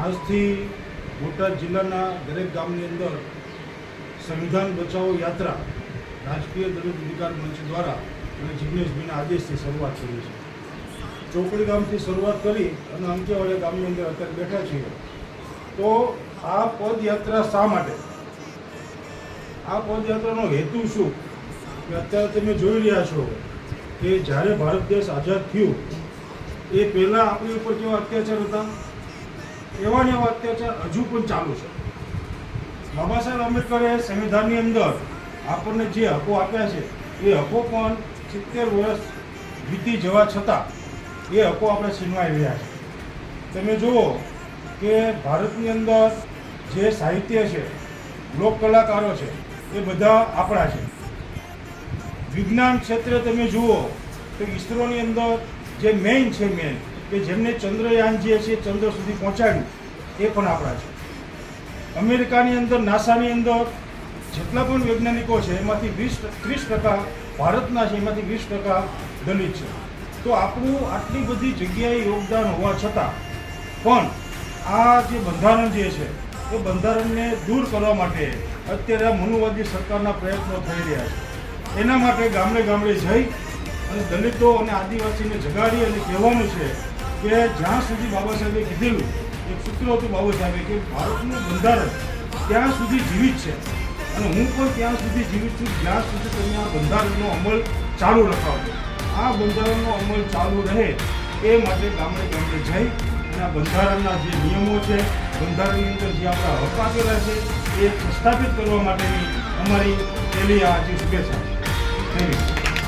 આજથી બોટાદ જિલ્લાના દરેક ગામની અંદર સંવિધાન બચાવો યાત્રા રાષ્ટ્રીય દલિત અધિકાર મંચ દ્વારા અને જિજ્ઞેશભાઈના આદેશથી શરૂઆત કરી છે. ચોકડી ગામથી શરૂઆત કરી અને અંકેવાડિયા ગામની અંદર અત્યારે બેઠા છીએ. તો આ પદયાત્રા શા માટે? આ પદયાત્રાનો હેતુ શું? કે અત્યારે તમે જોઈ રહ્યા છો કે જ્યારે ભારત દેશ આઝાદ થયું, એ પહેલાં આપણી ઉપર કેવા અત્યાચાર હતા? એવા ને એવા અત્યાચાર હજુ પણ ચાલુ છે. બાબા સાહેબ આંબેડકરે સંવિધાનની અંદર આપણને જે હકો આપ્યા છે, એ હકો પણ સિત્તેર વર્ષ વીતી જવા છતાં એ હકો આપણે છીનવાઈ રહ્યા છે. તમે જુઓ કે ભારતની અંદર જે સાહિત્ય છે, લોક કલાકારો છે, એ બધા આપણા છે. વિજ્ઞાન ક્ષેત્રે તમે જુઓ તો ઈસરોની અંદર જે મેઇન છે મેઇન કે જેમને ચંદ્રયાન જે છે ચંદ્ર સુધી પહોંચાડ્યું, એ પણ આપણા છે. અમેરિકાની અંદર, નાસાની અંદર જેટલા પણ વૈજ્ઞાનિકો છે, એમાંથી વીસ ત્રીસ ટકા ભારતના છે, એમાંથી વીસ ટકા દલિત છે. તો આપણું આટલી બધી જગ્યાએ યોગદાન હોવા છતાં પણ આ જે બંધારણ જે છે, એ બંધારણને દૂર કરવા માટે અત્યારે આ મનુવાદી સરકારના પ્રયત્નો થઈ રહ્યા છે. એના માટે ગામડે ગામડે જઈ અને દલિતો અને આદિવાસીને જગાડી અને કહેવાનું છે કે જ્યાં સુધી બાબા સાહેબે કીધેલું, એક સૂત્ર હતું બાબા સાહેબે કે ભારતનું બંધારણ ત્યાં સુધી જીવિત છે. અને હું પણ ત્યાં સુધી જીવિત છું જ્યાં સુધી તમે આ બંધારણનો અમલ ચાલુ રખાવજો આ બંધારણનો અમલ ચાલુ રહે એ માટે ગામડે ગામડે જઈ અને આ બંધારણના જે નિયમો છે, બંધારણની અંદર જે આપણા હક આપેલા છે, એ પ્રસ્થાપિત કરવા માટેની અમારી પહેલી આ જે શુભેચ્છા છે. Thank you.